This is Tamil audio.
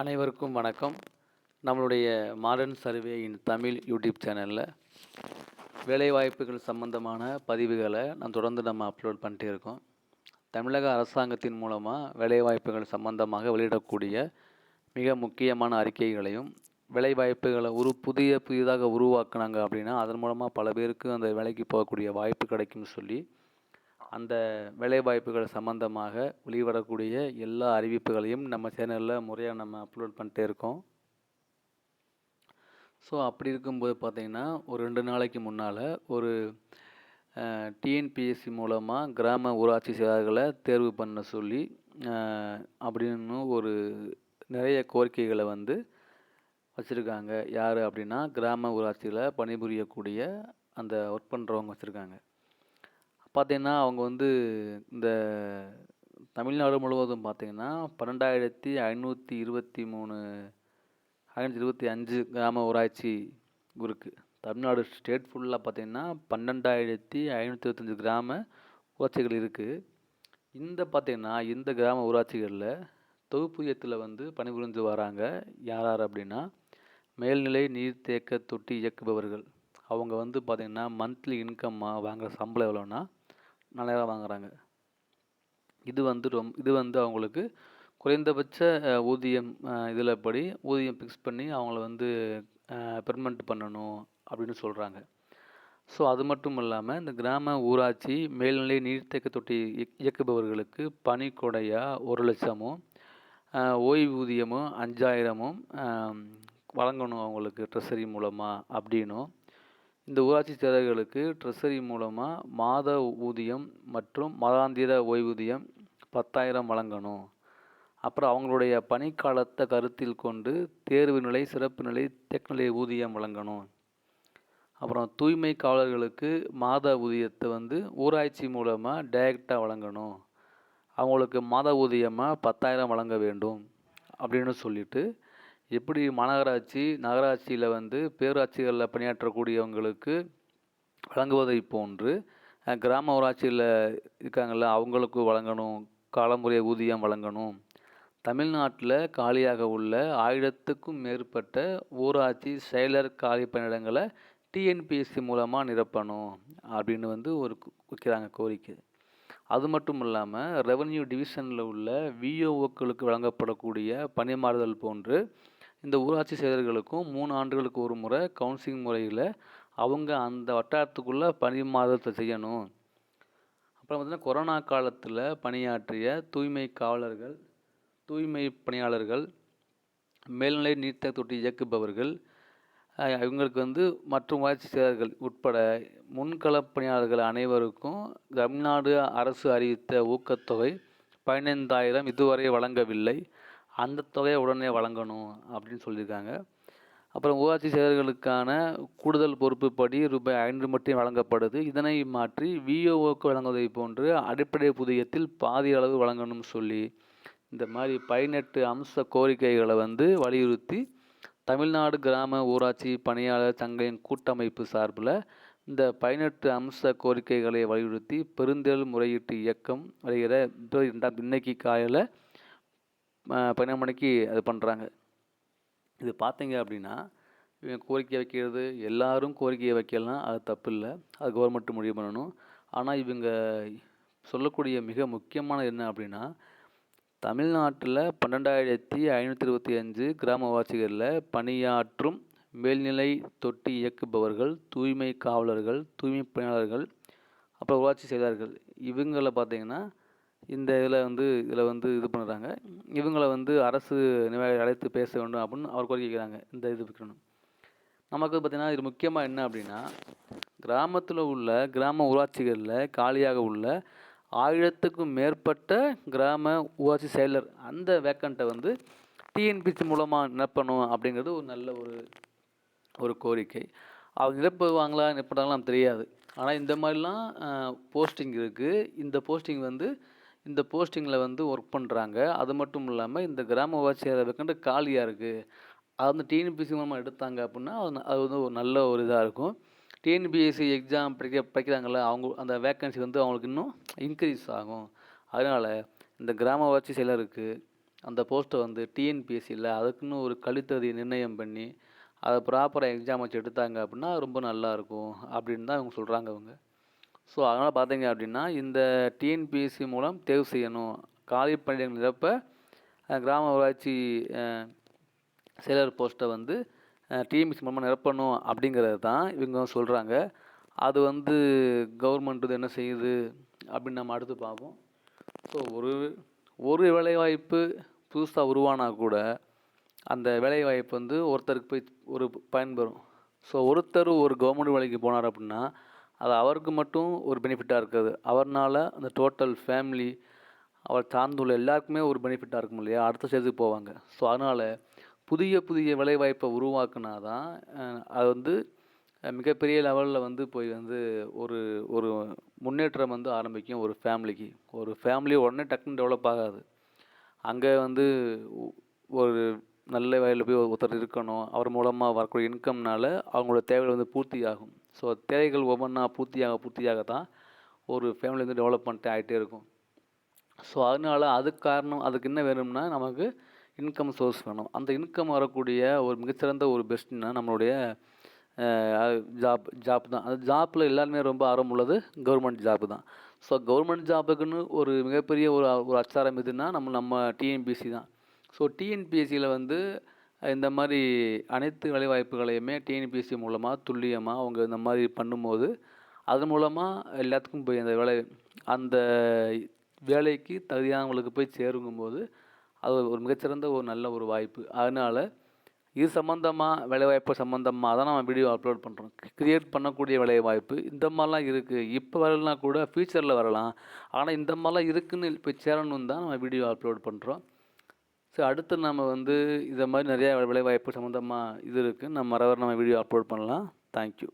அனைவருக்கும் வணக்கம். நம்மளுடைய modern survey in Tamil YouTube சேனலில் வேலைவாய்ப்புகள் சம்பந்தமான பதிவுகளை நான் தொடர்ந்து நம்ம அப்லோட் பண்ணிட்டே இருக்கோம். தமிழக அரசாங்கத்தின் மூலமாக வேலைவாய்ப்புகள் சம்பந்தமாக வெளியிடக்கூடிய மிக முக்கியமான அறிக்கைகளையும் வேலைவாய்ப்புகளை ஒரு புதிய புதிதாக உருவாக்குனாங்க அப்படின்னா அதன் மூலமாக பல பேருக்கு அந்த வேலைக்கு போகக்கூடிய வாய்ப்பு கிடைக்கும்னு சொல்லி அந்த வேலைவாய்ப்புகள் சம்பந்தமாக வெளிவரக்கூடிய எல்லா அறிவிப்புகளையும் நம்ம சேனலில் முறையாக நம்ம அப்லோட் பண்ணிட்டே இருக்கோம். ஸோ அப்படி இருக்கும்போது பார்த்திங்கன்னா ஒரு ரெண்டு நாளைக்கு முன்னால் ஒரு டிஎன்பிஎஸ்சி மூலமாக கிராம ஊராட்சி செயலாளர்களை தேர்வு பண்ண சொல்லி அப்படின்னு ஒரு நிறைய கோரிக்கைகளை வந்து வச்சுருக்காங்க. யார் அப்படின்னா கிராம ஊராட்சியில் பணிபுரியக்கூடிய அந்த ஒர்க் பண்ணுறவங்க வச்சுருக்காங்க. பார்த்தீங்கன்னா அவங்க வந்து இந்த தமிழ்நாடு முழுவதும் பார்த்தீங்கன்னா பன்னெண்டாயிரத்தி ஐநூற்றி இருபத்தி மூணு ஐநூற்றி இருபத்தி அஞ்சு கிராம ஊராட்சி இருக்குது தமிழ்நாடு ஸ்டேட் ஃபுல்லாக பார்த்தீங்கன்னா பன்னெண்டாயிரத்தி ஐநூற்றி இருபத்தஞ்சி கிராம ஊராட்சிகள் இருக்குது இந்த பார்த்திங்கன்னா இந்த கிராம ஊராட்சிகளில் தொகுப்புயத்தில் வந்து பணிபுரிஞ்சு வராங்க. யார் யார் அப்படின்னா மேல்நிலை நீர்த்தேக்க தொட்டி இயக்குபவர்கள். அவங்க வந்து பார்த்திங்கன்னா மந்த்லி இன்கம்மாக வாங்குகிற சம்பளம் எவ்வளோன்னா நாலாயிரம் வாங்குறாங்க. இது வந்து ரொம் இது வந்து அவங்களுக்கு குறைந்தபட்ச ஊதியம் இதில் படி ஊதியம் ஃபிக்ஸ் பண்ணி அவங்கள வந்து பெர்மனண்ட் பண்ணணும் அப்படின்னு சொல்கிறாங்க ஸோ அது மட்டும் இல்லாமல் இந்த கிராம ஊராட்சி மேல்நிலை நீர்த்தேக்க தொட்டி இயக்குபவர்களுக்கு பனி கொடையாக ஒரு லட்சமும் ஓய்வூதியமும் அஞ்சாயிரமும் வழங்கணும் அவங்களுக்கு ட்ரெஸரி மூலமாக அப்படின்னும் இந்த ஊராட்சி செயலர்களுக்கு ட்ரெஸரி மூலமாக மாத ஊதியம் மற்றும் மாதாந்திர ஓய்வூதியம் பத்தாயிரம் வழங்கணும். அப்புறம் அவங்களுடைய பணிக்காலத்தை கருத்தில் கொண்டு தேர்வு நிலை சிறப்பு நிலை தெற்குநிலை ஊதியம் வழங்கணும். அப்புறம் தூய்மை காவலர்களுக்கு மாத ஊதியத்தை வந்து ஊராட்சி மூலமாக டைரெக்டாக வழங்கணும். அவங்களுக்கு மாத ஊதியமாக பத்தாயிரம் வழங்க வேண்டும் அப்படின்னு சொல்லிவிட்டு எப்படி மாநகராட்சி நகராட்சியில் வந்து பேராட்சிகளில் பணியாற்றக்கூடியவங்களுக்கு வழங்குவதை போன்று கிராம ஊராட்சியில் இருக்காங்கள்ல அவங்களுக்கு வழங்கணும் காலமுறை ஊதியம் வழங்கணும். தமிழ்நாட்டில் காலியாக உள்ள ஆயிரத்துக்கும் மேற்பட்ட ஊராட்சி செயலர் காலி பணியிடங்களை டிஎன்பிஎஸ்சி மூலமாக நிரப்பணும் அப்படின்னு வந்து ஒரு கு- வைக்கிறாங்க கோரிக்கை. அது மட்டும் இல்லாமல் ரெவன்யூ டிவிஷனில் உள்ள விஓஓக்களுக்கு வழங்கப்படக்கூடிய பணிமாறுதல் போன்று இந்த ஊராட்சி செயலர்களுக்கும் மூணு ஆண்டுகளுக்கு ஒரு முறை கவுன்சிலிங் முறையில் அவங்க அந்த வட்டாரத்துக்குள்ளே பணிமாறுதல் செய்யணும். அப்புறம் பார்த்திங்கன்னா கொரோனா காலத்தில் பணியாற்றிய தூய்மை காவலர்கள் தூய்மை பணியாளர்கள் மேல்நிலை நீர்த்த தொட்டி இயக்குபவர்கள் இவங்களுக்கு வந்து மற்றும் வளர்ச்சி செயலர்கள் உட்பட முன்கள பணியாளர்கள் அனைவருக்கும் தமிழ்நாடு அரசு அறிவித்த ஊக்கத்தொகை பதினைந்தாயிரம் இதுவரை வழங்கவில்லை. அந்த தொகையை உடனே வழங்கணும் அப்படின்னு சொல்லியிருக்காங்க. அப்புறம் ஊராட்சி செயலர்களுக்கான கூடுதல் பொறுப்புப்படி ரூபாய் ஐநூறு மட்டும் வழங்கப்படுது. இதனை மாற்றி விஓஓக்கு வழங்குவதை போன்று அடிப்படை புதியத்தில் பாதி அளவு வழங்கணும்னு சொல்லி இந்த மாதிரி பதினெட்டு அம்ச கோரிக்கைகளை வந்து வலியுறுத்தி தமிழ்நாடு கிராம ஊராட்சி பணியாளர் சங்கையின் கூட்டமைப்பு சார்பில் இந்த பதினெட்டு அம்ச கோரிக்கைகளை வலியுறுத்தி பெருந்தேள் முறையீட்டு இயக்கம் வருகிற இப்போ இன்னைக்கு காலையில் பன்னெண்டு மணிக்கு அது பண்ணுறாங்க இது பார்த்தீங்க அப்படின்னா இவங்க கோரிக்கை வைக்கிறது எல்லாரும் கோரிக்கையை வைக்கலாம் அது தப்பு இல்லை அது கவர்மெண்ட் முடிவு பண்ணணும். ஆனால் இவங்க சொல்லக்கூடிய மிக முக்கியமானது என்ன அப்படின்னா தமிழ்நாட்டில் பன்னெண்டாயிரத்தி ஐநூற்றி இருபத்தி அஞ்சு கிராம பணியாற்றும் மேல்நிலை தொட்டி இயக்குபவர்கள் தூய்மை காவலர்கள் தூய்மை பணியாளர்கள் அப்புறம் ஊராட்சி செயலாளர்கள் இவங்கள பார்த்திங்கன்னா இந்த இதில் வந்து இதில் வந்து இது பண்ணுறாங்க. இவங்களை வந்து அரசு நிர்வாகிகளை அழைத்து பேச வேண்டும் அப்படின்னு அவர் கோரிக்கைக்கிறாங்க இந்த இது வைக்கணும் நமக்கு பார்த்திங்கன்னா இது முக்கியமாக என்ன அப்படின்னா கிராமத்தில் உள்ள கிராம ஊராட்சிகளில் காலியாக உள்ள ஆயிரத்துக்கும் மேற்பட்ட கிராம ஊராட்சி செயலர் அந்த வேக்கண்ட்டை வந்து டிஎன்பிசி மூலமாக நிரப்பணும் அப்படிங்கிறது ஒரு நல்ல ஒரு ஒரு கோரிக்கை. அவங்க நிரப்புவாங்களா நமக்கு தெரியாது. ஆனால் இந்த மாதிரிலாம் போஸ்டிங் இருக்குது இந்த போஸ்டிங் வந்து இந்த போஸ்டிங்கில் வந்து ஒர்க் பண்ணுறாங்க அது மட்டும் இல்லாமல் இந்த கிராம ஊராட்சியாளர் வேக்கண்ட் காலியாக இருக்குது அது வந்து டிஎன்பிஎஸ்சி மூலமாக எடுத்தாங்க அப்படின்னா அது அது வந்து ஒரு நல்ல ஒரு இதாக இருக்கும். டிஎன்பிஎஸ்சி எக்ஸாம் படிக்க படிக்கிறாங்கல்ல அவங்க அந்த வேக்கன்சி வந்து அவங்களுக்கு இன்னும் இன்க்ரீஸ் ஆகும். அதனால் இந்த கிராம ஊராட்சி செயலருக்கு அந்த போஸ்ட்டை வந்து டிஎன்பிஎஸ்சியில் அதுக்குன்னு ஒரு கழித்ததி நிர்ணயம் பண்ணி அதை ப்ராப்பராக எக்ஸாம் வச்சு எடுத்தாங்க அப்படின்னா ரொம்ப நல்லாயிருக்கும் அப்படின்னு தான் இவங்க சொல்கிறாங்க அவங்க ஸோ அதனால் பார்த்தீங்க அப்படின்னா இந்த டிஎன்பிஎஸ்சி மூலம் தேர்வு செய்யணும். காலி பணியிடங்கள் நிரப்ப கிராம ஊராட்சி செயலர் போஸ்ட்டை வந்து டிஎன்பிஎஸ்சி மூலமாக நிரப்பணும் அப்படிங்கிறது தான் இவங்க சொல்கிறாங்க அது வந்து கவர்மெண்ட் இது என்ன செய்யுது அப்படின்னு நம்ம அடுத்து பார்ப்போம். ஸோ ஒரு ஒரு வேலைவாய்ப்பு புதுசாக உருவானா கூட அந்த வேலைவாய்ப்பு வந்து ஒருத்தருக்கு போய் ஒரு பயன்பெறும். ஸோ ஒருத்தர் ஒரு கவர்மெண்ட் வேலைக்கு போனார் அப்படின்னா அது அவருக்கு மட்டும் ஒரு பெனிஃபிட்டாக இருக்காது. அவர்னால் அந்த டோட்டல் ஃபேமிலி அவர் சார்ந்துள்ள எல்லாருக்குமே ஒரு பெனிஃபிட்டாக இருக்கும் இல்லையா? அடுத்த ஸ்டேஜுக்கு போவாங்க. ஸோ அதனால் புதிய புதிய வேலைவாய்ப்பை உருவாக்குனா தான் அது வந்து மிகப்பெரிய லெவலில் வந்து போய் வந்து ஒரு ஒரு முன்னேற்றம் வந்து ஆரம்பிக்கும் ஒரு ஃபேமிலிக்கு ஒரு ஃபேமிலி உடனே டக்குன்னு டெவலப் ஆகாது. அங்கே வந்து ஒரு நல்ல வேலையில் போய் ஒருத்தர் இருக்கணும். அவர் மூலமாக வரக்கூடிய இன்கம்னால அவங்களோட தேவைகள் வந்து பூர்த்தி ஆகும் ஸோ தேவைகள் ஒவ்வொன்றா பூர்த்தியாக பூர்த்தியாக தான் ஒரு ஃபேமிலி வந்து டெவலப்மெண்ட் ஆகிட்டே இருக்கும். ஸோ அதனால அதுக்கு காரணம் அதுக்கு என்ன வேணும்னா நமக்கு இன்கம் சோர்ஸ் வேணும். அந்த இன்கம் வரக்கூடிய ஒரு மிகச்சிறந்த ஒரு பெஸ்ட்னா நம்மளுடைய ஜாப் ஜாப் தான். அந்த ஜாப்பில் எல்லாருமே ரொம்ப ஆர்வம் உள்ளது கவர்மெண்ட் ஜாப்பு தான். ஸோ கவர்மெண்ட் ஜாபுக்குன்னு ஒரு மிகப்பெரிய ஒரு ஒரு அச்சாரம் எதுன்னா நம்ம நம்ம டிஎன்பிஎஸ்சி தான். ஸோ டிஎன்பிஎஸ்சியில் வந்து இந்த மாதிரி அனைத்து வேலைவாய்ப்புகளையுமே டிஎன்பிஎஸ்சி மூலமாக துல்லியமாக அவங்க இந்த மாதிரி பண்ணும்போது அது மூலமாக எல்லாத்துக்கும் போய் அந்த வேலை அந்த வேலைக்கு தகுதியானவங்களுக்கு போய் சேருங்கும்போது அது ஒரு மிகச்சிறந்த ஒரு நல்ல ஒரு வாய்ப்பு. அதனால் இது சம்மந்தமாக வேலைவாய்ப்பு சம்மந்தமாக தான் நம்ம வீடியோ அப்லோட் பண்ணுறோம் க்ரியேட் பண்ணக்கூடிய வேலைவாய்ப்பு இந்த மாதிரிலாம் இருக்குது இப்போ வரலாம் கூட ஃப்யூச்சரில் வரலாம். ஆனால் இந்த மாதிரிலாம் இருக்குதுன்னு போய் சேரணும் தான் நம்ம வீடியோ அப்லோட் பண்ணுறோம் ஸோ அடுத்து நம்ம வந்து இதை மாதிரி நிறையா வேலைவாய்ப்பு சம்மந்தமாக இது இருக்குது நம்ம வர நம்ம வீடியோ அப்லோட் பண்ணலாம். தேங்க்யூ